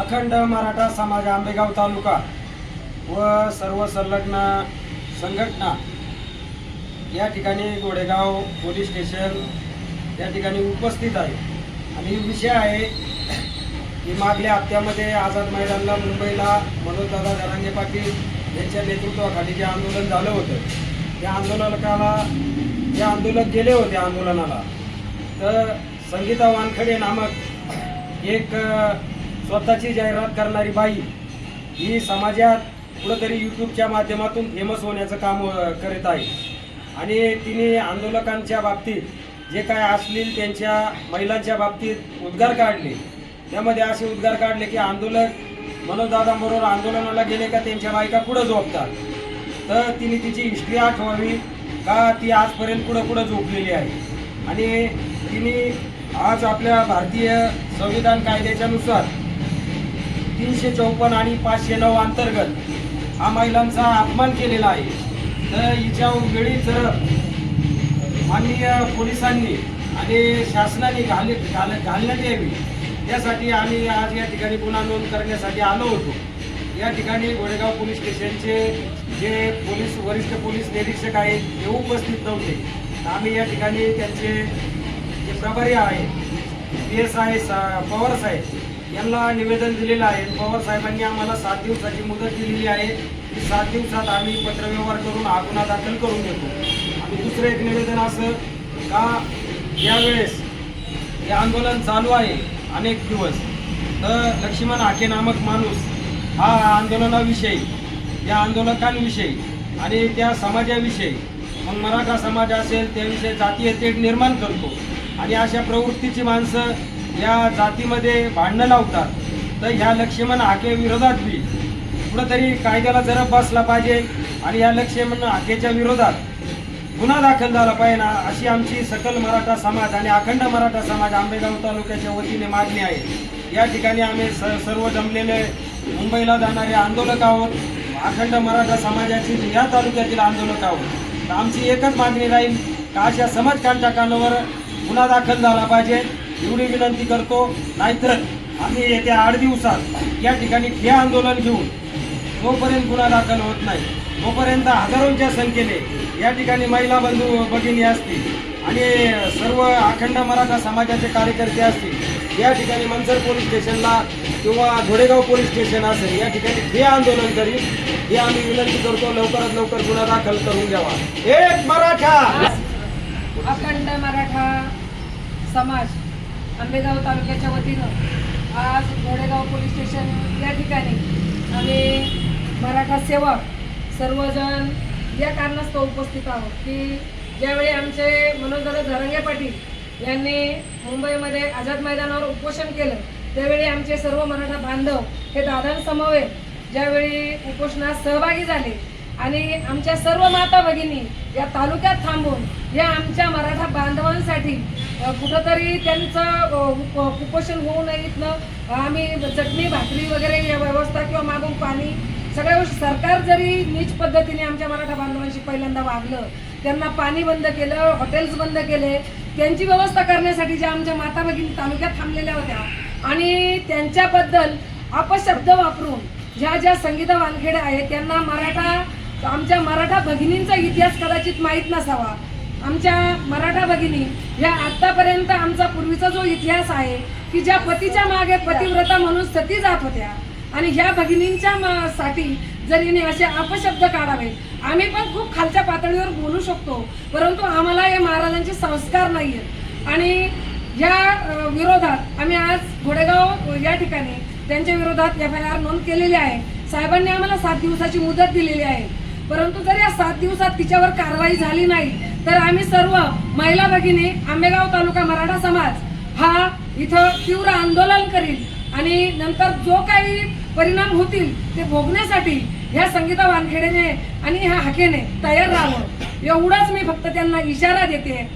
अखंड मराठा समाज आंबेगाव तालुका व सर्व संलग्न संघटना या ठिकाणी गोडेगाव पोलीस स्टेशन या ठिकाणी उपस्थित आहे. आणि विषय आहे की मागल्या हप्त्यामध्ये आझाद मैदानला मुंबईला मनोजदादा जरांगे पाटील यांच्या नेतृत्वाखाली जे आंदोलन झालं होतं त्या आंदोलकाला जे आंदोलक गेले होते आंदोलनाला तर संगीता वानखडे नामक एक स्वतःची जाहिरात करणारी बाई ही समाजात कुठंतरी यूट्यूबच्या माध्यमातून फेमस होण्याचं काम करत आहे. आणि तिने आंदोलकांच्या बाबतीत जे काय असतील त्यांच्या महिलांच्या बाबतीत उद्गार काढले. त्यामध्ये असे उद्गार काढले की आंदोलक मनोजदादांबरोबर आंदोलनाला गेले का त्यांच्या बायका पुढं झोपतात. तर तिने तिची हिस्ट्री आठवावी का ती आजपर्यंत पुढं पुढं झोपलेली आहे. आणि तिने आज आपल्या भारतीय संविधान कायद्याच्यानुसार तीनशे चौपन्न आणि पाचशे नऊ अंतर्गत हा महिलांचा अपमान केलेला आहे. तर हिच्या वेळीच माननीय पोलिसांनी आणि शासनाने घाल घाल घालण्यात यावी. त्यासाठी आम्ही आज या ठिकाणी गुन्हा नोंद करण्यासाठी आलो होतो. या ठिकाणी गोडेगाव पोलीस स्टेशनचे जे पोलीस वरिष्ठ पोलीस निरीक्षक आहेत ते उपस्थित नव्हते. आम्ही या ठिकाणी त्यांचे जे प्रभारी आहेत पी एस सा पवार साहेब यांना निवेदन दिलेलं आहे. पवार साहेबांनी आम्हाला सात दिवसाची मुदत दिलेली आहे. की सात दिवसात आम्ही पत्रव्यवहार करून हा गुन्हा दाखल करून देतो. आणि दुसरं एक निवेदन असं का यावेळेस हे आंदोलन चालू आहे अनेक दिवस तर लक्ष्मण हाके नामक माणूस हा आंदोलनाविषयी या आंदोलकांविषयी आणि त्या समाजाविषयी मग मराठा समाज असेल त्याविषयी जातीय तेढ निर्माण करतो. आणि अशा प्रवृत्तीची माणसं या जातीमध्ये भांडणं लावतात तर ह्या लक्ष्मण हाके विरोधात बी. कुठंतरी कायद्याला जरा बसला पाहिजे आणि या लक्ष्मण हाकेच्या विरोधात गुन्हा दाखल झाला पाहिजे ना अशी आमची सकल मराठा समाज आणि अखंड मराठा समाज आंबेगाव तालुक्याच्या वतीने मागणी आहे. या ठिकाणी आम्ही स सर्व जमलेले मुंबईला जाणारे आंदोलक आहोत अखंड मराठा समाजाची या तालुक्यातील आंदोलक आहोत. तर आमची एकच मागणी राहील का अशा समाजकंटकांवर गुन्हा दाखल झाला पाहिजे. एवढी विनंती करतो. नाहीतर आम्ही येत्या आठ दिवसात या ठिकाणी ठे आंदोलन घेऊन जोपर्यंत गुन्हा दाखल होत नाही तोपर्यंत हजारोंच्या संख्येने या ठिकाणी महिला बंधू भगिनी असतील आणि सर्व अखंड मराठा समाजाचे कार्यकर्ते असतील या ठिकाणी मंचर पोलीस स्टेशनला किंवा धोडेगाव पोलीस स्टेशन असेल या ठिकाणी हे आंदोलन करील हे आम्ही विनंती करतो लवकरात लवकर गुन्हा दाखल करून घ्यावा एक मराठा! अखंड मराठा समाज आंबेगाव तालुक्याच्या वतीनं आज घोडेगाव पोलीस स्टेशन या ठिकाणी आम्ही मराठा सेवक सर्वजण या कारणास्तव उपस्थित आहोत की ज्यावेळी आमचे मनोजदादा धरंगे पाटील यांनी मुंबईमध्ये आझाद मैदानावर उपोषण केलं त्यावेळी आमचे सर्व मराठा बांधव हे दादांसमवेत ज्यावेळी उपोषणात सहभागी झाले आणि आमच्या सर्व माता भगिनी या तालुक्यात थांबून या आमच्या मराठा बांधवांसाठी कुठंतरी त्यांचं कुपोषण होऊ नये इथनं आम्ही चटणी भाकरी वगैरे या व्यवस्था किंवा मागून पाणी सगळ्या गोष्टी सरकार जरी नीच पद्धतीने आमच्या मराठा बांधवांशी पहिल्यांदा वागलं त्यांना पाणी बंद केलं हॉटेल्स बंद केले त्यांची व्यवस्था करण्यासाठी ज्या आमच्या माता भगिनी तालुक्यात थांबलेल्या होत्या आणि त्यांच्याबद्दल अपशब्द वापरून ज्या ज्या संगीता वानखेडे आहेत त्यांना मराठा आमच्या मराठा भगिनींचा इतिहास कदाचित माहीत नसावा. आमच्या मराठा भगिनी या आत्तापर्यंत आमचा पूर्वीचा जो इतिहास आहे की ज्या पतीच्या मागे पतिव्रता म्हणून सती जात होत्या आणि ह्या भगिनींच्या साठी जर हिने असे अपशब्द काढावे आम्ही पण खूप खालच्या पातळीवर बोलू शकतो परंतु आम्हाला हे महाराजांचे संस्कार नाही आहेत आणि या विरोधात आम्ही आज घोडेगाव या ठिकाणी त्यांच्या विरोधात एफ आय आर नोंद केलेली आहे. साहेबांनी आम्हाला सात दिवसाची मुदत दिलेली आहे. परंतु जर या सात दिवसात तिच्यावर कारवाई झाली नाही तर आम्ही सर्व महिला भगिनी आंबेगाव तालुका मराठा समाज हा इथं तीव्र आंदोलन करील आणि नंतर जो काही परिणाम होतील ते भोगण्यासाठी ह्या संगीता वानखेडेने आणि ह्या हाकेने तयार राहावं. एवढाच मी फक्त त्यांना इशारा देते.